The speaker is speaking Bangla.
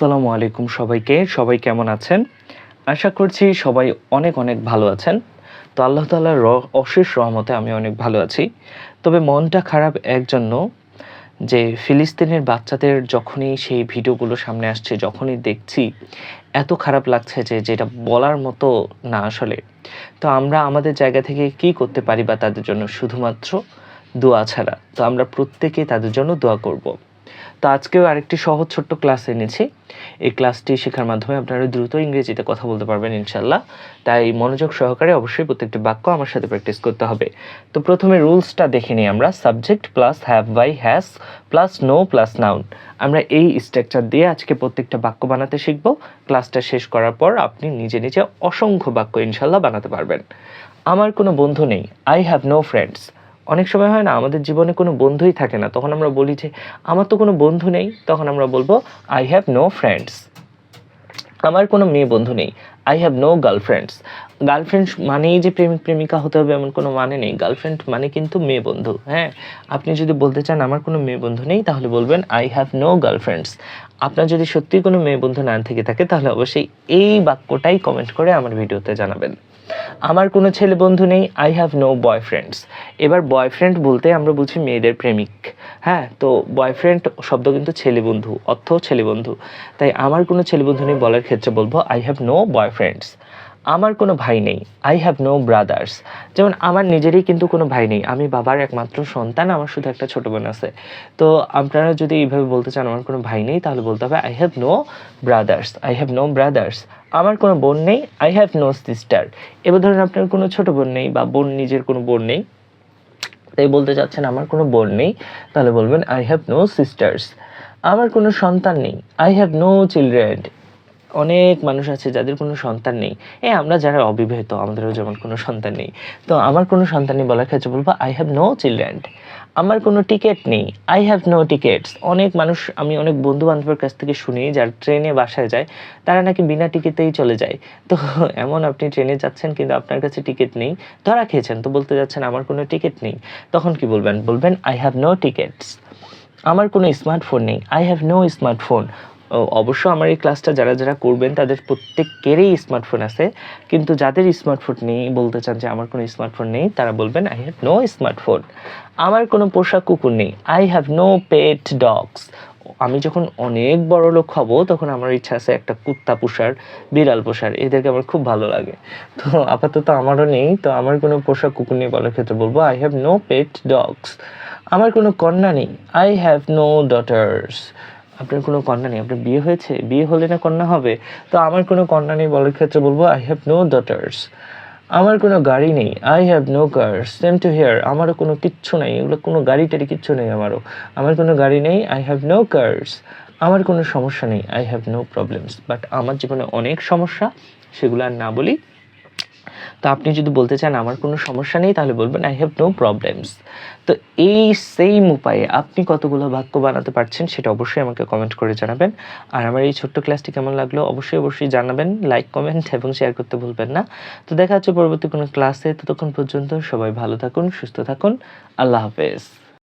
আসসালামু আলাইকুম সবাইকে। সবাই কেমন আছেন? আশা করছি সবাই অনেক অনেক ভালো আছেন। তো আল্লাহ তালার র- অশেষ রহমতে আমি অনেক ভালো আছি। তবে মনটা খারাপ এক জন্য যে ফিলিস্তিনের বাচ্চাদের যখনই সেই ভিডিওগুলো সামনে আসছে, যখনই দেখছি, এত খারাপ লাগছে যে, যেটা বলার মতো না আসলে। তো আমরা আমাদের জায়গা থেকে কি করতে পারি বা তাদের জন্য শুধুমাত্র দোয়া ছাড়া? তো আমরা প্রত্যেকেই তাদের জন্য দোয়া করব। তো আজকেও আরেকটি সহজ ছোট্ট ক্লাস এনেছি। এই ক্লাসটি শেখার মাধ্যমে আপনারা দ্রুত ইংরেজিতে কথা বলতে পারবেন ইনশাল্লাহ তাই মনোযোগ সহকারে অবশ্যই প্রত্যেকটি বাক্য আমার সাথে প্র্যাকটিস করতে হবে। তো প্রথমে রুলসটা দেখে নিই আমরা। Subject plus have by has plus no plus noun আমরা এই স্ট্রাকচার দিয়ে আজকে প্রত্যেকটা বাক্য বানাতে শিখব। ক্লাসটা শেষ করার পর আপনি নিজে নিজে অসংখ্য বাক্য ইনশাল্লাহ বানাতে পারবেন। আমার কোনো বন্ধু নেই। আই হ্যাভ নো ফ্রেন্ডস অনেক সময় হয় না, আমাদের জীবনে কোনো বন্ধুই থাকে না। তখন আমরা বলি যে, আমার তো কোনো বন্ধু নেই। তখন আমরা বলব আই হ্যাভ নো ফ্রেন্ডস আমার কোনো মেয়ে বন্ধু নেই। I have no girlfriends girlfriend মানেই যে প্রেমিক, প্রেমিকা হতে হবে এমন কোনো মানে নেই। গার্লফ্রেন্ড মানে কিন্তু মেয়ে বন্ধু হ্যাঁ? আপনি যদি বলতে চান, আমার কোনো মেয়ে বন্ধু নেই, তাহলে বলবেন আই হ্যাভ নো গার্লফ্রেন্ডস আপনার যদি সত্যি কোনো মেয়ে বন্ধু না থেকে থাকে, তাহলে অবশ্যই এই বাক্যটাই কমেন্ট করে আমার ভিডিওতে জানাবেন। আমার কোনো ছেলে বন্ধু নেই আই হ্যাভ নো বয়ফ্রেন্ডস এবার বয়ফ্রেন্ড বলতে আমরা বুঝি মেয়েদের প্রেমিক। হ্যাঁ তো বয়ফ্রেন্ড শব্দ কিন্তু ছেলে বন্ধু, অর্থ ছেলে বন্ধু। তাই আমার কোনো ছেলে বন্ধু নেই বলার ক্ষেত্রে বলব আই হ্যাভ নো বয়ফ্রেন্ডস আমার কোনো ভাই নেই। আই হ্যাভ নো ব্রাদার্স যেমন আমার নিজেরই কিন্তু কোনো ভাই নেই। আমি বাবার একমাত্র সন্তান, আমার শুধু একটা ছোট বোন আছে। তো আপনারা যদি এইভাবে বলতে চান, আমার কোনো ভাই নেই, তাহলে বলতে হবে I have no brothers I have no brothers আমার কোনো বোন নেই আই হ্যাভ নো সিস্টার এবার ধরুন আপনার কোনো ছোট বোন নেই বা বোন নিজের কোনো বোন নেই, তাই বলতে চাচ্ছেন, আমার কোনো বোন নেই, তাহলে বলবেন আই হ্যাভ নো সিস্টার্স আমার কোনো সন্তান নেই। আই হ্যাভ নো চিলড্রেন অনেক মানুষ আছে যাদের কোনো সন্তান নেই। এ আমরা যারা অবিবাহিত, আমাদেরও যেমন কোনো সন্তান নেই। তো আমার কোনো সন্তান নেই বলার ক্ষেত্রে বলব আই হ্যাভ নো চিলড্রেন আমার কোনো টিকিট নেই। আই হ্যাভ নো টিকিটস অনেক মানুষ, আমি অনেক বন্ধু বান্ধবের কাছ থেকে শুনি, যারা ট্রেনে বাসায় যায়, তারা নাকি বিনা টিকিটেই চলে যায়। তো এমন আপনি ট্রেনে যাচ্ছেন কিন্তু আপনার কাছে টিকিট নেই, ধরা খেয়েছেন, তো বলতে যাচ্ছেন আমার কোনো টিকিট নেই। তখন কি বলবেন? বলবেন আই হ্যাভ নো টিকিটস আমার কোনো স্মার্টফোন নেই। আই হ্যাভ নো স্মার্টফোন অবশ্য আমার এই ক্লাসটা যারা যারা করবেন, তাদের প্রত্যেকেরই স্মার্টফোন আছে। কিন্তু যাদের স্মার্টফোন নেই, বলতে চান যে আমার কোনো স্মার্টফোন নেই, তারা বলবেন আই হ্যাভ নো স্মার্টফোন আমার কোনো পোষা কুকুর নেই। I have no pet dogs আমি যখন অনেক বড় লোক হব, তখন আমার ইচ্ছা আছে একটা কুত্তা পোষার, বিড়াল পোষার। এদেরকে আমার খুব ভালো লাগে। তো আপাতত আমারও নেই, তো আমার কোনো পোষা কুকুর নেই বলার ক্ষেত্রে বলব I have no pet dogs আমার কোনো কন্যা নেই। আই হ্যাভ নো ডটার্স আপনার কোনো কন্যা নেই, আপনার বিয়ে হয়েছে? বিয়ে হলে না কন্যা হবে? তো আমার কোনো কন্যা নেই বলার ক্ষেত্রে বলব আই হ্যাভ নো ডটার্স আমার কোনো গাড়ি নেই I have no car same to here আমারও কোনো কিচ্ছু নেই, এগুলো কোনো গাড়ি টাড়ি কিচ্ছু নেই আমারও। আমার কোনো গাড়ি নেই আই হ্যাভ নো কার্স আমার কোনো সমস্যা নেই I have no problems but আমার জীবনে অনেক সমস্যা, সেগুলো আর না বলি তো আপনি যদি বলতে চান আমার কোনো সমস্যা নেই, তাহলে বলবেন আই হ্যাভ নো প্রবলেমস তো এই সেম উপায়ে আপনি কতগুলো বাক্য বানাতে পারছেন সেটা অবশ্যই আমাকে কমেন্ট করে জানাবেন। আর আমার এই ছোট্ট ক্লাসটি কেমন লাগল অবশ্যই অবশ্যই জানাবেন লাইক কমেন্ট এবং শেয়ার করতে ভুলবেন না। তো দেখা হচ্ছে পরবর্তী কোনো ক্লাসে ততক্ষণ পর্যন্ত সবাই ভালো থাকুন, সুস্থ থাকুন। আল্লাহ হাফেজ।